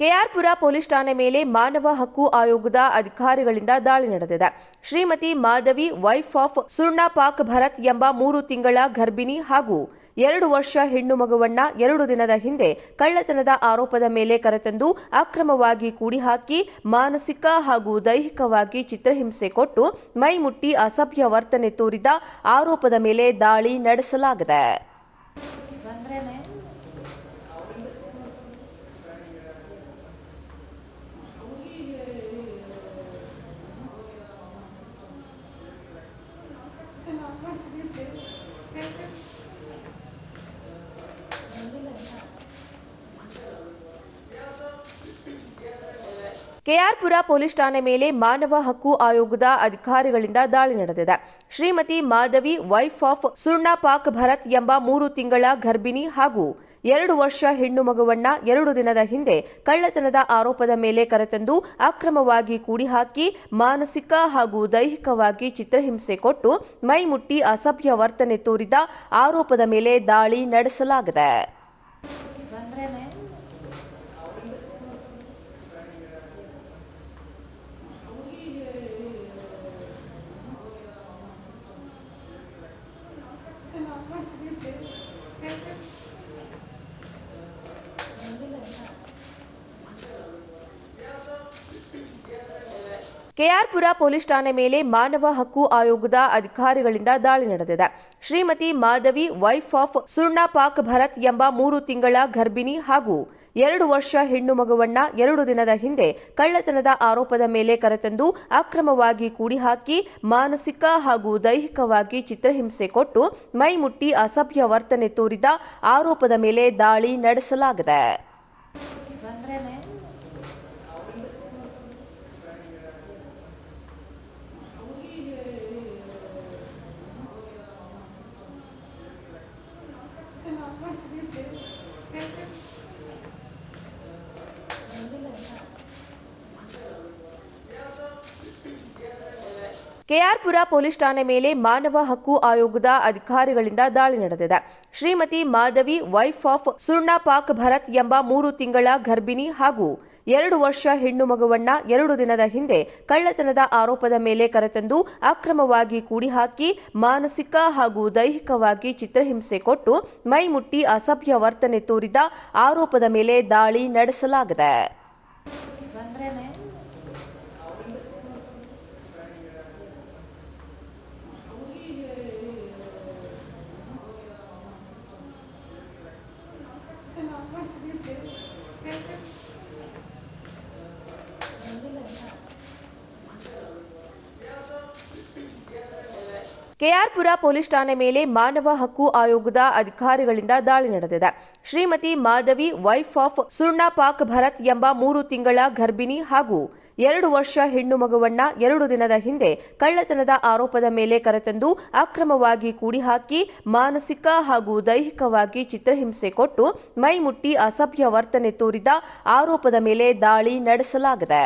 KR Pura police ಠಾಣೆ ಮೇಲೆ ಮಾನವ ಹಕ್ಕು ಆಯೋಗದ ಅಧಿಕಾರಿಗಳಿಂದ ದಾಳಿ ನಡೆದಿದೆ. ಶ್ರೀಮತಿ ಮಾಧವಿ ವೈಫ್ ಆಫ್ ಸುರ್ಣಾ ಪಾಕ್ ಭರತ್ ಎಂಬ ಮೂರು ತಿಂಗಳ ಗರ್ಭಿಣಿ ಹಾಗೂ ಎರಡು ವರ್ಷ ಹೆಣ್ಣು ಮಗುವನ್ನ ಎರಡು ದಿನದ ಹಿಂದೆ ಕಳ್ಳತನದ ಆರೋಪದ ಮೇಲೆ ಕರೆತಂದು ಅಕ್ರಮವಾಗಿ ಕೂಡಿಹಾಕಿ, ಮಾನಸಿಕ ಹಾಗೂ ದೈಹಿಕವಾಗಿ ಚಿತ್ರಹಿಂಸೆ ಕೊಟ್ಟು ಮೈಮುಟ್ಟಿ ಅಸಭ್ಯ ವರ್ತನೆ ತೋರಿದ ಆರೋಪದ ಮೇಲೆ ದಾಳಿ ನಡೆಸಲಾಗಿದೆ. ಕೆಆರ್ಪುರ ಪೊಲೀಸ್ ಠಾಣೆ ಮೇಲೆ ಮಾನವ ಹಕ್ಕು ಆಯೋಗದ ಅಧಿಕಾರಿಗಳಿಂದ ದಾಳಿ ನಡೆದಿದೆ. ಶ್ರೀಮತಿ ಮಾಧವಿ ವೈಫ್ ಆಫ್ ಸುರ್ಣಾ ಪಾಕ್ ಭರತ್ ಎಂಬ ಮೂರು ತಿಂಗಳ ಗರ್ಭಿಣಿ ಹಾಗೂ ಎರಡು ವರ್ಷ ಹೆಣ್ಣು ಮಗುವನ್ನ ಎರಡು ದಿನದ ಹಿಂದೆ ಕಳ್ಳತನದ ಆರೋಪದ ಮೇಲೆ ಕರೆತಂದು ಅಕ್ರಮವಾಗಿ ಕೂಡಿಹಾಕಿ, ಮಾನಸಿಕ ಹಾಗೂ ದೈಹಿಕವಾಗಿ ಚಿತ್ರಹಿಂಸೆ ಕೊಟ್ಟು ಮೈಮುಟ್ಟಿ ಅಸಭ್ಯ ವರ್ತನೆ ತೋರಿದ ಆರೋಪದ ಮೇಲೆ ದಾಳಿ ನಡೆಸಲಾಗಿದೆ. Okay. Okay. ಕೆಆರ್ಪುರ ಪೊಲೀಸ್ ಠಾಣೆ ಮೇಲೆ ಮಾನವ ಹಕ್ಕು ಆಯೋಗದ ಅಧಿಕಾರಿಗಳಿಂದ ದಾಳಿ ನಡೆದಿದೆ. ಶ್ರೀಮತಿ ಮಾಧವಿ ವೈಫ್ ಆಫ್ ಸುರ್ಣಾ ಪಾಕ್ ಭರತ್ ಎಂಬ ಮೂರು ತಿಂಗಳ ಗರ್ಭಿಣಿ ಹಾಗೂ ಎರಡು ವರ್ಷ ಹೆಣ್ಣು ಮಗುವನ್ನ ಎರಡು ದಿನದ ಹಿಂದೆ ಕಳ್ಳತನದ ಆರೋಪದ ಮೇಲೆ ಕರೆತಂದು ಅಕ್ರಮವಾಗಿ ಕೂಡಿಹಾಕಿ, ಮಾನಸಿಕ ಹಾಗೂ ದೈಹಿಕವಾಗಿ ಚಿತ್ರಹಿಂಸೆ ಕೊಟ್ಟು ಮೈಮುಟ್ಟಿ ಅಸಭ್ಯ ವರ್ತನೆ ತೋರಿದ ಆರೋಪದ ಮೇಲೆ ದಾಳಿ ನಡೆಸಲಾಗಿದೆ. ಕೆಆರ್ಪುರ ಪೊಲೀಸ್ ಠಾಣೆ ಮೇಲೆ ಮಾನವ ಹಕ್ಕು ಆಯೋಗದ ಅಧಿಕಾರಿಗಳಿಂದ ದಾಳಿ ನಡೆದಿದೆ. ಶ್ರೀಮತಿ ಮಾಧವಿ ವೈಫ್ ಆಫ್ ಸುರ್ಣಾ ಪಾಕ್ ಭರತ್ ಎಂಬ ಮೂರು ತಿಂಗಳ ಗರ್ಭಿಣಿ ಹಾಗೂ ಎರಡು ವರ್ಷ ಹೆಣ್ಣು ಮಗುವನ್ನ ಎರಡು ದಿನದ ಹಿಂದೆ ಕಳ್ಳತನದ ಆರೋಪದ ಮೇಲೆ ಕರೆತಂದು ಅಕ್ರಮವಾಗಿ ಕೂಡಿಹಾಕಿ, ಮಾನಸಿಕ ಹಾಗೂ ದೈಹಿಕವಾಗಿ ಚಿತ್ರಹಿಂಸೆ ಕೊಟ್ಟು ಮೈಮುಟ್ಟಿ ಅಸಭ್ಯ ವರ್ತನೆ ತೋರಿದ ಆರೋಪದ ಮೇಲೆ ದಾಳಿ ನಡೆಸಲಾಗಿದೆ. ಕೆಆರ್ಪುರ ಪೊಲೀಸ್ ಠಾಣೆ ಮೇಲೆ ಮಾನವ ಹಕ್ಕು ಆಯೋಗದ ಅಧಿಕಾರಿಗಳಿಂದ ದಾಳಿ ನಡೆದಿದೆ. ಶ್ರೀಮತಿ ಮಾಧವಿ ವೈಫ್ ಆಫ್ ಸುರ್ಣಾ ಪಾಕ್ ಭರತ್ ಎಂಬ ಮೂರು ತಿಂಗಳ ಗರ್ಭಿಣಿ ಹಾಗೂ ಎರಡು ವರ್ಷ ಹೆಣ್ಣು ಮಗುವನ್ನ ಎರಡು ದಿನದ ಹಿಂದೆ ಕಳ್ಳತನದ ಆರೋಪದ ಮೇಲೆ ಕರೆತಂದು ಅಕ್ರಮವಾಗಿ ಕೂಡಿಹಾಕಿ, ಮಾನಸಿಕ ಹಾಗೂ ದೈಹಿಕವಾಗಿ ಚಿತ್ರಹಿಂಸೆ ಕೊಟ್ಟು ಮೈಮುಟ್ಟಿ ಅಸಭ್ಯ ವರ್ತನೆ ತೋರಿದ ಆರೋಪದ ಮೇಲೆ ದಾಳಿ ನಡೆಸಲಾಗಿದೆ.